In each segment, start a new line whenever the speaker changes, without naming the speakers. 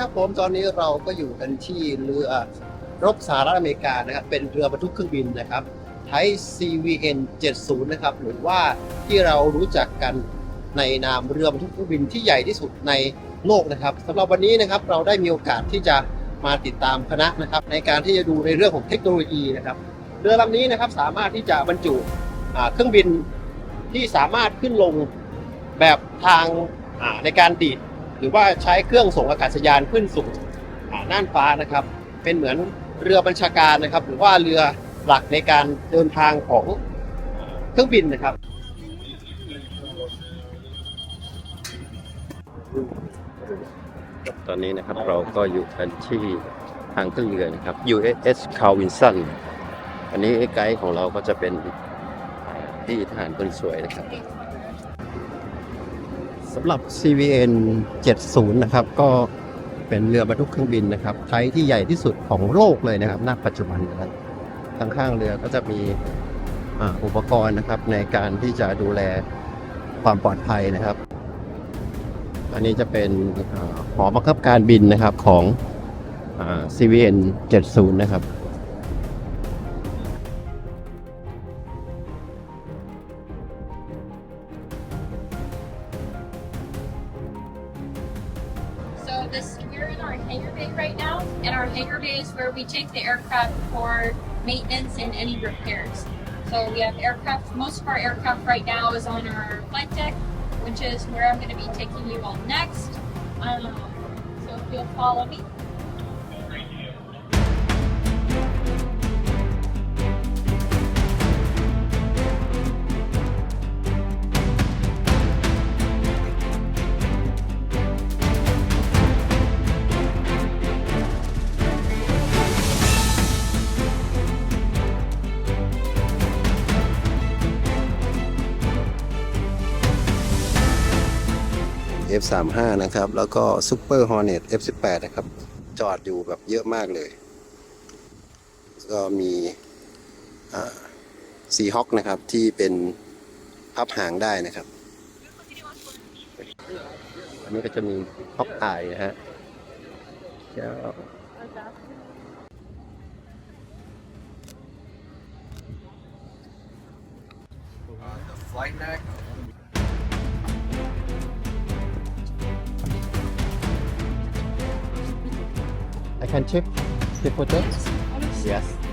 ครับผมตอนนี้เราก็อยู่กันที่เรือรบสหรัฐอเมริกานะครับเป็นเรือบรรทุกเครื่องบินนะครับไทย CVN 70นะครับหรือว่าที่เรารู้จักกันในนามเรือบรรทุกเครื่องบินที่ใหญ่ที่สุดในโลกนะครับสำหรับวันนี้นะครับเราได้มีโอกาสที่จะมาติดตามคณะนะครับ ในการที่จะดูในเรื่องของเทคโนโลยีนะครับเรือลำนี้นะครับสามารถที่จะบรรจุเครื่องบินที่สามารถขึ้นลงแบบทางในการดีด หรือว่าใช้เครื่องส่งอากาศยานขึ้นสู่น่านฟ้านะครับ เป็นเหมือนเรือบัญชาการนะครับ หรือว่าเรือหลักในการเดินทางของเครื่องบินนะครับ
ตอนนี้นะครับเราก็อยู่กันที่ทางเครื่องเรือนะครับ USS Carl Vinson อันนี้ไกด์ของเราก็จะเป็นที่ทหารคนสวยนะครับ
สำหรับ CVN 70 นะครับ ก็เป็นเรือบรรทุกเครื่องบินนะครับไทยที่ใหญ่ที่สุดของโลกเลยนะครับณปัจจุบันนะครับข้างๆเรือก็จะมีอุปกรณ์นะครับในการที่จะดูแลความปลอดภัยนะครับ อันนี้จะเป็นหอบังคับการบินนะครับของอ CVN 70 นะครับ
This we're in our hangar bay right now, and our hangar bay is where we take the aircraft for maintenance and any repairs. So we have aircraft. Most of our aircraft right now is on our flight deck, which is where I'm going to be taking you all next. Um, so if you'll follow me.
F35 นะครับ แล้วก็ Super Hornet F18 นะครับ จอดอยู่แบบเยอะมากเลย ก็มีซีฮอคนะครับ ที่เป็นพับหางได้นะครับ อันนี้ก็จะมีฮอกอายนะฮะเจ้า
the flight deck.
I can chip. the for? Yes.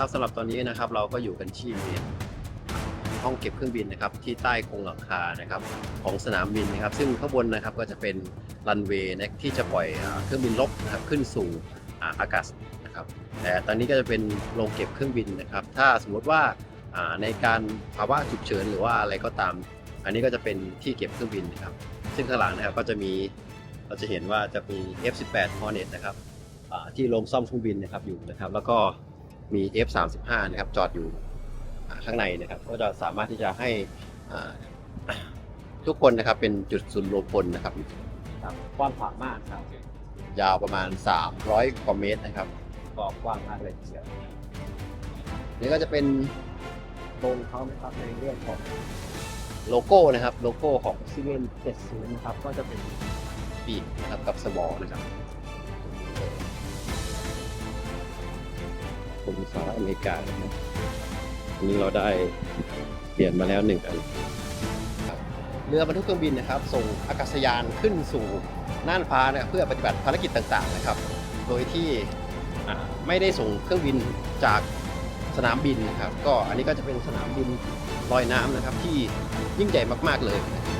ครับสำหรับตอนนี้นะครับเราก็อยู่กันที่ห้องเก็บเครื่องบินนะครับที่ใต้โครงหลังคานะครับของสนามบินนะครับ ซึ่งข้างบนนะครับก็จะเป็นรันเวย์นะที่จะปล่อยเครื่องบินลบนะครับขึ้นสู่อากาศนะครับ แต่ตอนนี้ก็จะเป็นโรงเก็บเครื่องบินนะครับ ถ้าสมมติว่าในการภาวะฉุกเฉินหรือว่าอะไรก็ตาม อันนี้ก็จะเป็นที่เก็บเครื่องบินนะครับ ซึ่งข้างหลังนะครับก็จะมีเราจะเห็นว่าจะมี F18 Hornet นะครับที่โรงซ่อมเครื่องบินนะครับอยู่นะครับ แล้วก็ มี F35 นะครับจอดอยู่อ่าข้างในนะครับก็จะสามารถที่จะให้อ่าทุกคนนะครับเป็นจุดศูนย์รวมพลนะครับครับกว้างขวางมากครับยาวประมาณ 300กว่าเมตรนะครับก็กว้างมากเลยทีเดียวนี่ก็จะเป็นโรงเขานะครับในเรื่องของโลโก้นะครับ โลโก้ของซีเวน70นะครับ ก็จะเป็นปีกนะครับกับสวอนะครับ มสหรัฐอเมริกานะครับอันนี้เราได้เปลี่ยนมาแล้วหนึ่งอันครับเรือบรรทุกเครื่องบินนะครับ ส่งอากาศยานขึ้นสู่น่านฟ้านะเพื่อปฏิบัติภารกิจต่างๆนะครับ โดยที่อ่าไม่ได้ส่งเครื่องบินจากสนามบินนะครับ ก็อันนี้ก็จะเป็นสนามบินลอยน้ำนะครับที่ยิ่งใหญ่มากๆเลยนะครับ